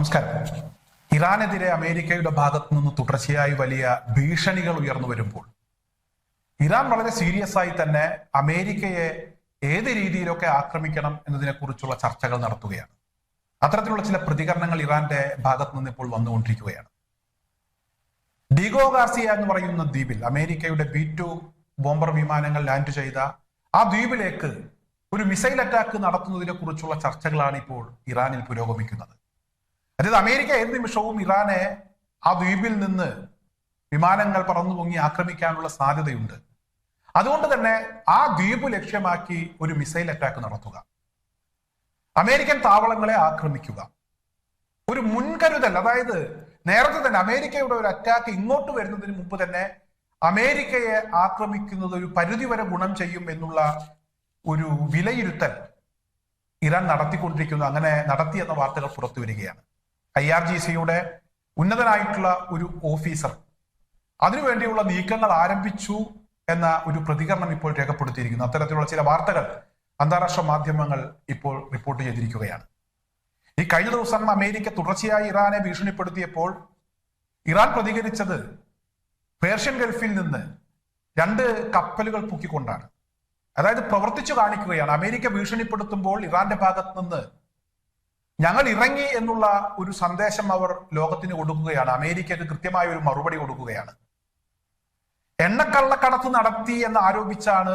നമസ്കാരം ഇറാനെതിരെ അമേരിക്കയുടെ ഭാഗത്തു നിന്ന് തുടർച്ചയായി വലിയ ഭീഷണികൾ ഉയർന്നു വരുമ്പോൾ ഇറാൻ വളരെ സീരിയസ് ആയി തന്നെ അമേരിക്കയെ ഏത് രീതിയിലൊക്കെ ആക്രമിക്കണം എന്നതിനെ കുറിച്ചുള്ള ചർച്ചകൾ നടത്തുകയാണ്. അത്തരത്തിലുള്ള ചില പ്രതികരണങ്ങൾ ഇറാന്റെ ഭാഗത്തു നിന്ന് ഇപ്പോൾ വന്നുകൊണ്ടിരിക്കുകയാണ്. ഡിഗോ ഗാർസിയ എന്ന് പറയുന്ന ദ്വീപിൽ അമേരിക്കയുടെ ബി ടു ബോംബർ വിമാനങ്ങൾ ലാൻഡ് ചെയ്ത ആ ദ്വീപിലേക്ക് ഒരു മിസൈൽ അറ്റാക്ക് നടത്തുന്നതിനെ കുറിച്ചുള്ള ചർച്ചകളാണ് ഇപ്പോൾ ഇറാനിൽ പുരോഗമിക്കുന്നത്. അതായത് അമേരിക്ക ഏത് നിമിഷവും ഇറാനെ ആ ദ്വീപിൽ നിന്ന് വിമാനങ്ങൾ പറന്നു പൊങ്ങി ആക്രമിക്കാനുള്ള സാധ്യതയുണ്ട്. അതുകൊണ്ട് തന്നെ ആ ദ്വീപ് ലക്ഷ്യമാക്കി ഒരു മിസൈൽ അറ്റാക്ക് നടത്തുക. അമേരിക്കൻ താവളങ്ങളെ ആക്രമിക്കുക. ഒരു മുൻകരുതൽ അതായത് നേരത്തെ തന്നെ അമേരിക്കയുടെ ഒരു അറ്റാക്ക് ഇങ്ങോട്ട് വരുന്നതിന് മുമ്പ് തന്നെ അമേരിക്കയെ ആക്രമിക്കുന്നത് ഒരു പരിധി വരെ ഗുണം ചെയ്യും എന്നുള്ള ഒരു വിലയിരുത്തൽ ഇറാൻ നടത്തിക്കൊണ്ടിരിക്കുന്നു. അങ്ങനെ നടത്തിയെന്ന വാർത്തകൾ പുറത്തു വരികയാണ് ഐ ആർ ജി സിയുടെ ഉന്നതനായിട്ടുള്ള ഒരു ഓഫീസർ. അതിനുവേണ്ടിയുള്ള നീക്കങ്ങൾ ആരംഭിച്ചു എന്ന ഒരു പ്രതികരണം ഇപ്പോൾ രേഖപ്പെടുത്തിയിരിക്കുന്നു. അത്തരത്തിലുള്ള ചില വാർത്തകൾ അന്താരാഷ്ട്ര മാധ്യമങ്ങൾ ഇപ്പോൾ റിപ്പോർട്ട് ചെയ്തിരിക്കുകയാണ്. ഈ കഴിഞ്ഞ ദിവസം അമേരിക്ക തുടർച്ചയായി ഇറാനെ ഭീഷണിപ്പെടുത്തിയപ്പോൾ ഇറാൻ പ്രതികരിച്ചത് പേർഷ്യൻ ഗൾഫിൽ നിന്ന് രണ്ട് കപ്പലുകൾ പൊക്കിക്കൊണ്ടാണ്. അതായത് പ്രവർത്തിച്ചു കാണിക്കുകയാണ്. അമേരിക്ക ഭീഷണിപ്പെടുത്തുമ്പോൾ ഇറാന്റെ ഭാഗത്ത് നിന്ന് ഞങ്ങൾ ഇറങ്ങി എന്നുള്ള ഒരു സന്ദേശം അവർ ലോകത്തിന് കൊടുക്കുകയാണ്. അമേരിക്കക്ക് കൃത്യമായ ഒരു മറുപടി കൊടുക്കുകയാണ്. എണ്ണക്കള്ളക്കടത്ത് നടത്തി എന്ന് ആരോപിച്ചാണ്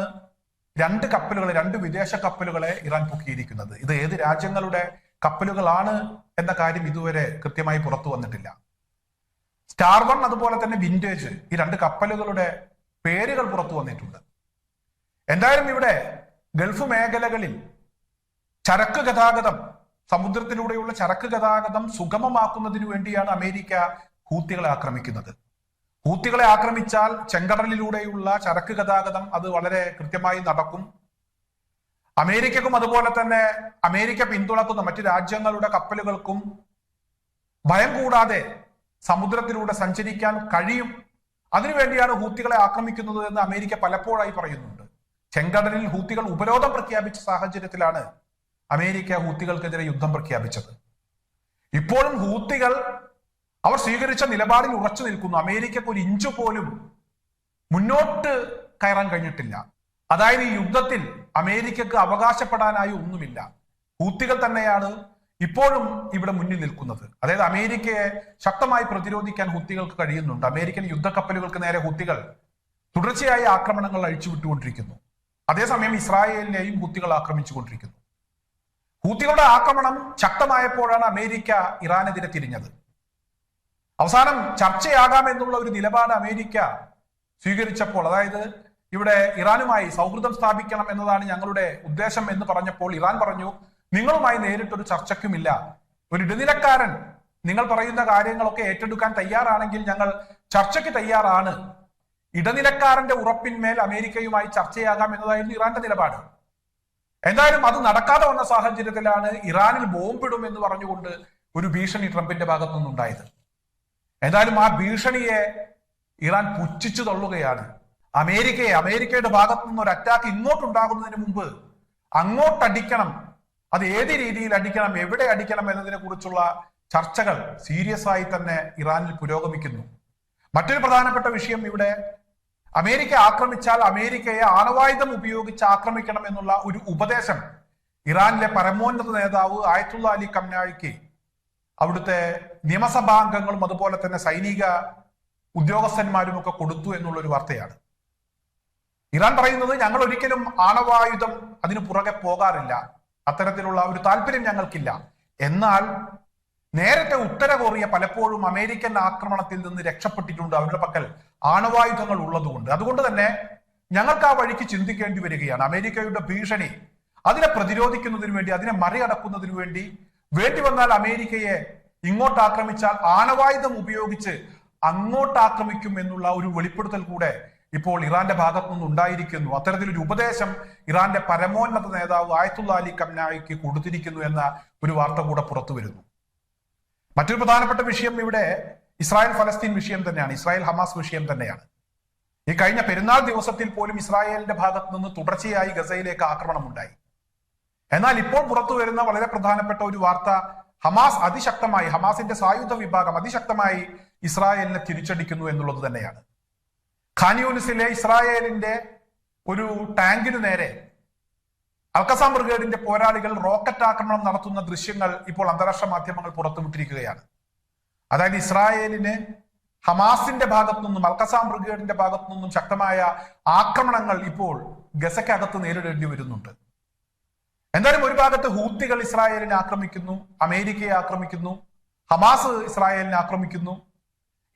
രണ്ട് കപ്പലുകളെ രണ്ട് വിദേശ കപ്പലുകളെ ഇറാൻ പൊക്കിയിരിക്കുന്നത്. ഇത് ഏത് രാജ്യങ്ങളുടെ കപ്പലുകളാണ് എന്ന കാര്യം ഇതുവരെ കൃത്യമായി പുറത്തു വന്നിട്ടില്ല. സ്റ്റാർ വൺ അതുപോലെ തന്നെ വിന്റേജ് ഈ രണ്ട് കപ്പലുകളുടെ പേരുകൾ പുറത്തു വന്നിട്ടുണ്ട്. എന്തായാലും ഇവിടെ ഗൾഫ് മേഖലകളിൽ ചരക്ക് ഗതാഗതം സമുദ്രത്തിലൂടെയുള്ള ചരക്ക് ഗതാഗതം സുഗമമാക്കുന്നതിന് വേണ്ടിയാണ് അമേരിക്ക ഹൂത്തികളെ ആക്രമിക്കുന്നത്. ഹൂത്തികളെ ആക്രമിച്ചാൽ ചെങ്കടലിലൂടെയുള്ള ചരക്ക് ഗതാഗതം അത് വളരെ കൃത്യമായി നടക്കും. അമേരിക്കക്കും അതുപോലെ തന്നെ അമേരിക്ക പിന്തുണക്കുന്ന മറ്റു രാജ്യങ്ങളുടെ കപ്പലുകൾക്കും ഭയം കൂടാതെ സമുദ്രത്തിലൂടെ സഞ്ചരിക്കാൻ കഴിയും. അതിനുവേണ്ടിയാണ് ഹൂത്തികളെ ആക്രമിക്കുന്നത് എന്ന് അമേരിക്ക പലപ്പോഴായി പറയുന്നുണ്ട്. ചെങ്കടലിൽ ഹൂത്തികൾ ഉപരോധം പ്രഖ്യാപിച്ച സാഹചര്യത്തിലാണ് അമേരിക്ക ഹൂത്തികൾക്കെതിരെ യുദ്ധം പ്രഖ്യാപിച്ചത്. ഇപ്പോഴും ഹൂത്തികൾ അവർ സ്വീകരിച്ച നിലപാടിൽ ഉറച്ചു നിൽക്കുന്നു. അമേരിക്കക്ക് ഒരു ഇഞ്ച് പോലും മുന്നോട്ട് കയറാൻ കഴിഞ്ഞിട്ടില്ല. അതായത് ഈ യുദ്ധത്തിൽ അമേരിക്കക്ക് അവകാശപ്പെടാനായി ഒന്നുമില്ല. ഹൂത്തികൾ തന്നെയാണ് ഇപ്പോഴും ഇവിടെ മുന്നിൽ നിൽക്കുന്നത്. അതായത് അമേരിക്കയെ ശക്തമായി പ്രതിരോധിക്കാൻ ഹൂത്തികൾക്ക് കഴിയുന്നുണ്ട്. അമേരിക്കൻ യുദ്ധക്കപ്പലുകൾക്ക് നേരെ ഹൂത്തികൾ തുടർച്ചയായി ആക്രമണങ്ങൾ അഴിച്ചുവിട്ടുകൊണ്ടിരിക്കുന്നു. അതേസമയം ഇസ്രായേലിനെയും ഹുത്തികൾ ആക്രമിച്ചുകൊണ്ടിരിക്കുന്നു. ഹൂത്തികളുടെ ആക്രമണം ശക്തമായപ്പോഴാണ് അമേരിക്ക ഇറാനെതിരെ തിരിഞ്ഞത്. അവസാനം ചർച്ചയാകാമെന്നുള്ള ഒരു നിലപാട് അമേരിക്ക സ്വീകരിച്ചപ്പോൾ അതായത് ഇവിടെ ഇറാനുമായി സൗഹൃദം സ്ഥാപിക്കണം എന്നതാണ് ഞങ്ങളുടെ ഉദ്ദേശം എന്ന് പറഞ്ഞപ്പോൾ ഇറാൻ പറഞ്ഞു നിങ്ങളുമായി നേരിട്ടൊരു ചർച്ചയ്ക്കുമില്ല. ഒരു ഇടനിലക്കാരൻ നിങ്ങൾ പറയുന്ന കാര്യങ്ങളൊക്കെ ഏറ്റെടുക്കാൻ തയ്യാറാണെങ്കിൽ ഞങ്ങൾ ചർച്ചയ്ക്ക് തയ്യാറാണ്. ഇടനിലക്കാരന്റെ ഉറപ്പിന്മേൽ അമേരിക്കയുമായി ചർച്ചയാകാം എന്നതായിരുന്നു ഇറാന്റെ നിലപാട്. എന്തായാലും അത് നടക്കാതെ വന്ന സാഹചര്യത്തിലാണ് ഇറാനിൽ ബോംബിടും എന്ന് പറഞ്ഞുകൊണ്ട് ഒരു ഭീഷണി ട്രംപിന്റെ ഭാഗത്തു നിന്നുണ്ടായത് എന്തായാലും ആ ഭീഷണിയെ ഇറാൻ പുച്ഛിച്ചു തള്ളുകയാണ്. അമേരിക്കയെ അമേരിക്കയുടെ ഭാഗത്തു നിന്ന് ഒരു അറ്റാക്ക് ഇങ്ങോട്ടുണ്ടാകുന്നതിന് മുമ്പ് അങ്ങോട്ടടിക്കണം അത് ഏത് രീതിയിൽ അടിക്കണം എവിടെ അടിക്കണം എന്നതിനെ കുറിച്ചുള്ള ചർച്ചകൾ സീരിയസ് ആയി തന്നെ ഇറാനിൽ പുരോഗമിക്കുന്നു. മറ്റൊരു പ്രധാനപ്പെട്ട വിഷയം ഇവിടെ അമേരിക്ക ആക്രമിച്ചാൽ അമേരിക്കയെ ആണവായുധം ഉപയോഗിച്ച് ആക്രമിക്കണം എന്നുള്ള ഒരു ഉപദേശം ഇറാനിലെ പരമോന്നത നേതാവ് ആയത്തുള്ള അലി കംനാഴിക്ക് അവിടുത്തെ നിയമസഭാംഗങ്ങളും അതുപോലെ തന്നെ സൈനിക ഉദ്യോഗസ്ഥന്മാരും ഒക്കെ കൊടുത്തു എന്നുള്ള ഒരു വാർത്തയാണ്. ഇറാൻ പറയുന്നത് ഞങ്ങൾ ഒരിക്കലും ആണവായുധം അതിന് പുറകെ പോകാറില്ല. അത്തരത്തിലുള്ള ഒരു താല്പര്യം ഞങ്ങൾക്കില്ല. എന്നാൽ നേരത്തെ ഉത്തര കൊറിയ പലപ്പോഴും അമേരിക്കൻ ആക്രമണത്തിൽ നിന്ന് രക്ഷപ്പെട്ടിട്ടുണ്ട്. അവരുടെ പക്കൽ ആണവായുധങ്ങൾ ഉള്ളതുകൊണ്ട്. അതുകൊണ്ട് തന്നെ ഞങ്ങൾക്ക് ആ വഴിക്ക് ചിന്തിക്കേണ്ടി വരികയാണ്. അമേരിക്കയുടെ ഭീഷണി അതിനെ പ്രതിരോധിക്കുന്നതിന് വേണ്ടി അതിനെ മറികടക്കുന്നതിന് വേണ്ടി വേണ്ടി വന്നാൽ അമേരിക്കയെ ഇങ്ങോട്ട് ആക്രമിച്ചാൽ ആണവായുധം ഉപയോഗിച്ച് അങ്ങോട്ട് ആക്രമിക്കും എന്നുള്ള ഒരു വെളിപ്പെടുത്തൽ കൂടെ ഇപ്പോൾ ഇറാന്റെ ഭാഗത്തു നിന്ന് ഉണ്ടായിരിക്കുന്നു. അത്തരത്തിലൊരു ഉപദേശം ഇറാന്റെ പരമോന്നത നേതാവ് ആയത്തുള്ള അലി കംനായിക്ക് കൊടുത്തിരിക്കുന്നു എന്ന ഒരു വാർത്ത കൂടെ പുറത്തു വരുന്നു. മറ്റൊരു പ്രധാനപ്പെട്ട വിഷയം ഇവിടെ ഇസ്രായേൽ ഫലസ്തീൻ വിഷയം തന്നെയാണ്. ഇസ്രായേൽ ഹമാസ് വിഷയം തന്നെയാണ്. ഈ കഴിഞ്ഞ പെരുന്നാൾ ദിവസത്തിൽ പോലും ഇസ്രായേലിന്റെ ഭാഗത്ത് നിന്ന് തുടർച്ചയായി ഗസയിലേക്ക് ആക്രമണം ഉണ്ടായി. എന്നാൽ ഇപ്പോൾ പുറത്തു വരുന്ന വളരെ പ്രധാനപ്പെട്ട ഒരു വാർത്ത ഹമാസ് അതിശക്തമായി ഹമാസിന്റെ സായുധ വിഭാഗം അതിശക്തമായി ഇസ്രായേലിനെ തിരിച്ചടിക്കുന്നു എന്നുള്ളത് തന്നെയാണ്. ഖാൻയൂനിസിലെ ഇസ്രായേലിന്റെ ഒരു ടാങ്കിനു നേരെ അൽക്കസാം ബ്രിഗേഡിന്റെ പോരാളികൾ റോക്കറ്റ് ആക്രമണം നടത്തുന്ന ദൃശ്യങ്ങൾ ഇപ്പോൾ അന്താരാഷ്ട്ര മാധ്യമങ്ങൾ പുറത്തുവിട്ടിരിക്കുകയാണ്. അതായത് ഇസ്രായേലിന് ഹമാസിന്റെ ഭാഗത്തു നിന്നും അൽക്കസാം ബ്രിഗേഡിന്റെ ഭാഗത്തു നിന്നും ശക്തമായ ആക്രമണങ്ങൾ ഇപ്പോൾ ഗസക്കകത്ത് നേരിടേണ്ടി വരുന്നുണ്ട്. എന്തായാലും ഒരു ഭാഗത്ത് ഹൂത്തികൾ ഇസ്രായേലിനെ ആക്രമിക്കുന്നു അമേരിക്കയെ ആക്രമിക്കുന്നു ഹമാസ് ഇസ്രായേലിനെ ആക്രമിക്കുന്നു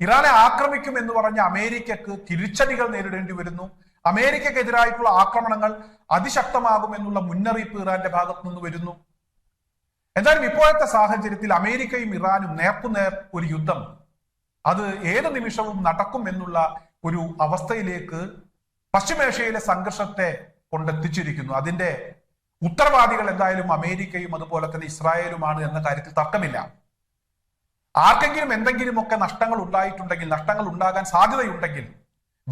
ഇറാനെ ആക്രമിക്കും എന്ന് പറഞ്ഞ അമേരിക്കക്ക് തിരിച്ചടികൾ നേരിടേണ്ടി വരുന്നു. അമേരിക്കക്കെതിരായിട്ടുള്ള ആക്രമണങ്ങൾ അതിശക്തമാകും എന്നുള്ള മുന്നറിയിപ്പ് ഇറാന്റെ ഭാഗത്തു നിന്ന് വരുന്നു. എന്തായാലും ഇപ്പോഴത്തെ സാഹചര്യത്തിൽ അമേരിക്കയും ഇറാനും നേർക്കുനേർ ഒരു യുദ്ധം. അത് ഏത് നിമിഷവും നടക്കും എന്നുള്ള ഒരു അവസ്ഥയിലേക്ക് പശ്ചിമേഷ്യയിലെ സംഘർഷത്തെ കൊണ്ടെത്തിച്ചിരിക്കുന്നു. അതിന്റെ ഉത്തരവാദികൾ എന്തായാലും അമേരിക്കയും അതുപോലെ തന്നെ ഇസ്രായേലുമാണ് എന്ന കാര്യത്തിൽ തർക്കമില്ല. ആർക്കെങ്കിലും എന്തെങ്കിലുമൊക്കെ നഷ്ടങ്ങൾ ഉണ്ടായിട്ടുണ്ടെങ്കിൽ നഷ്ടങ്ങൾ ഉണ്ടാകാൻ സാധ്യതയുണ്ടെങ്കിൽ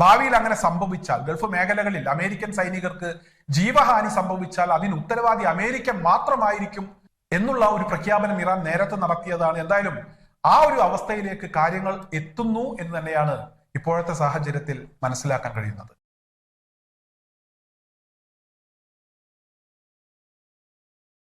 ഭാവിയിൽ അങ്ങനെ സംഭവിച്ചാൽ ഗൾഫ് മേഖലകളിൽ അമേരിക്കൻ സൈനികർക്ക് ജീവഹാനി സംഭവിച്ചാൽ അതിന് ഉത്തരവാദി അമേരിക്ക മാത്രമായിരിക്കും എന്നുള്ള ഒരു പ്രഖ്യാപനം ഇറാൻ നേരത്തെ നടത്തിയതാണ്. എന്തായാലും ആ ഒരു അവസ്ഥയിലേക്ക് കാര്യങ്ങൾ എത്തുന്നു എന്ന് തന്നെയാണ് ഇപ്പോഴത്തെ സാഹചര്യത്തിൽ മനസ്സിലാക്കാൻ കഴിയുന്നത്.